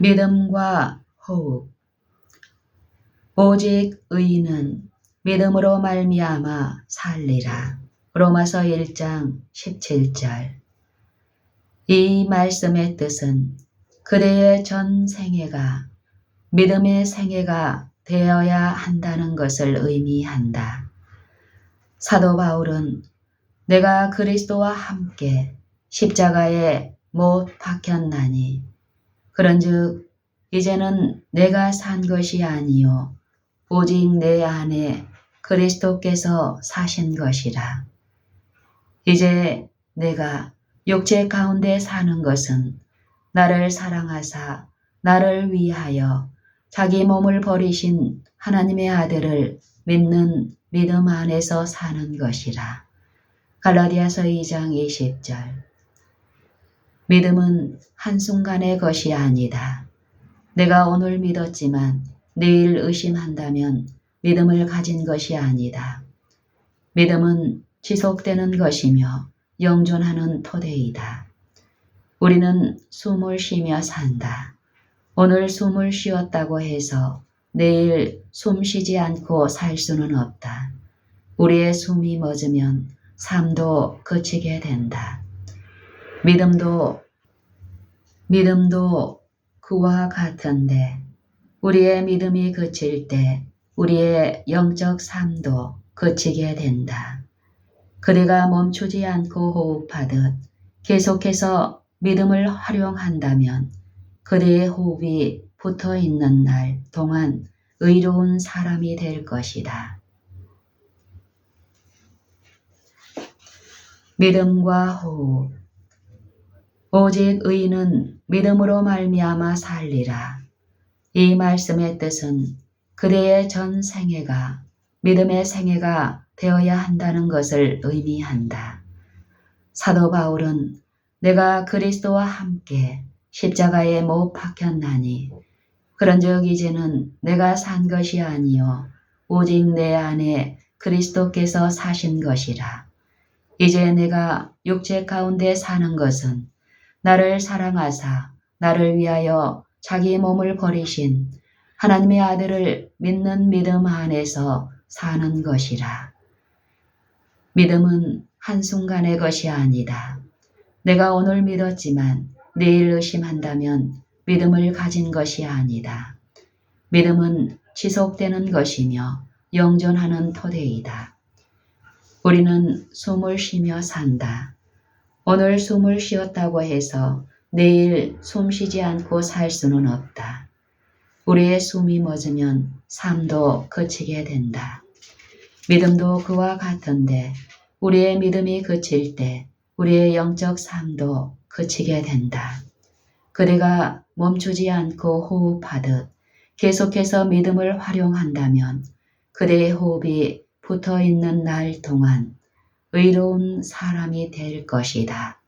믿음과 호흡 오직 의인은 믿음으로 말미암아 살리라. 로마서 1장 17절 이 말씀의 뜻은 그대의 전 생애가 믿음의 생애가 되어야 한다는 것을 의미한다. 사도 바울은 내가 그리스도와 함께 십자가에 못 박혔나니 그런즉 이제는 내가 산 것이 아니요 오직 내 안에 그리스도께서 사신 것이라. 이제 내가 육체 가운데 사는 것은 나를 사랑하사 나를 위하여 자기 몸을 버리신 하나님의 아들을 믿는 믿음 안에서 사는 것이라. 갈라디아서 2장 20절 믿음은 한순간의 것이 아니다. 내가 오늘 믿었지만 내일 의심한다면 믿음을 가진 것이 아니다. 믿음은 지속되는 것이며 영존하는 토대이다. 우리는 숨을 쉬며 산다. 오늘 숨을 쉬었다고 해서 내일 숨 쉬지 않고 살 수는 없다. 우리의 숨이 멎으면 삶도 그치게 된다. 믿음도, 믿음도 그와 같은데 우리의 믿음이 그칠 때 우리의 영적 삶도 그치게 된다. 그대가 멈추지 않고 호흡하듯 계속해서 믿음을 활용한다면 그대의 호흡이 붙어 있는 날 동안 의로운 사람이 될 것이다. 믿음과 호흡 오직 의인은 믿음으로 말미암아 살리라. 이 말씀의 뜻은 그대의 전 생애가 믿음의 생애가 되어야 한다는 것을 의미한다. 사도 바울은 내가 그리스도와 함께 십자가에 못 박혔나니 그런즉 이제는 내가 산 것이 아니요 오직 내 안에 그리스도께서 사신 것이라. 이제 내가 육체 가운데 사는 것은 나를 사랑하사 나를 위하여 자기 몸을 버리신 하나님의 아들을 믿는 믿음 안에서 사는 것이라. 믿음은 한순간의 것이 아니다. 내가 오늘 믿었지만 내일 의심한다면 믿음을 가진 것이 아니다. 믿음은 지속되는 것이며 영존하는 토대이다. 우리는 숨을 쉬며 산다. 오늘 숨을 쉬었다고 해서 내일 숨 쉬지 않고 살 수는 없다. 우리의 숨이 멎으면 삶도 그치게 된다. 믿음도 그와 같은데 우리의 믿음이 그칠 때 우리의 영적 삶도 그치게 된다. 그대가 멈추지 않고 호흡하듯 계속해서 믿음을 활용한다면 그대의 호흡이 붙어 있는 날 동안 의로운 사람이 될 것이다.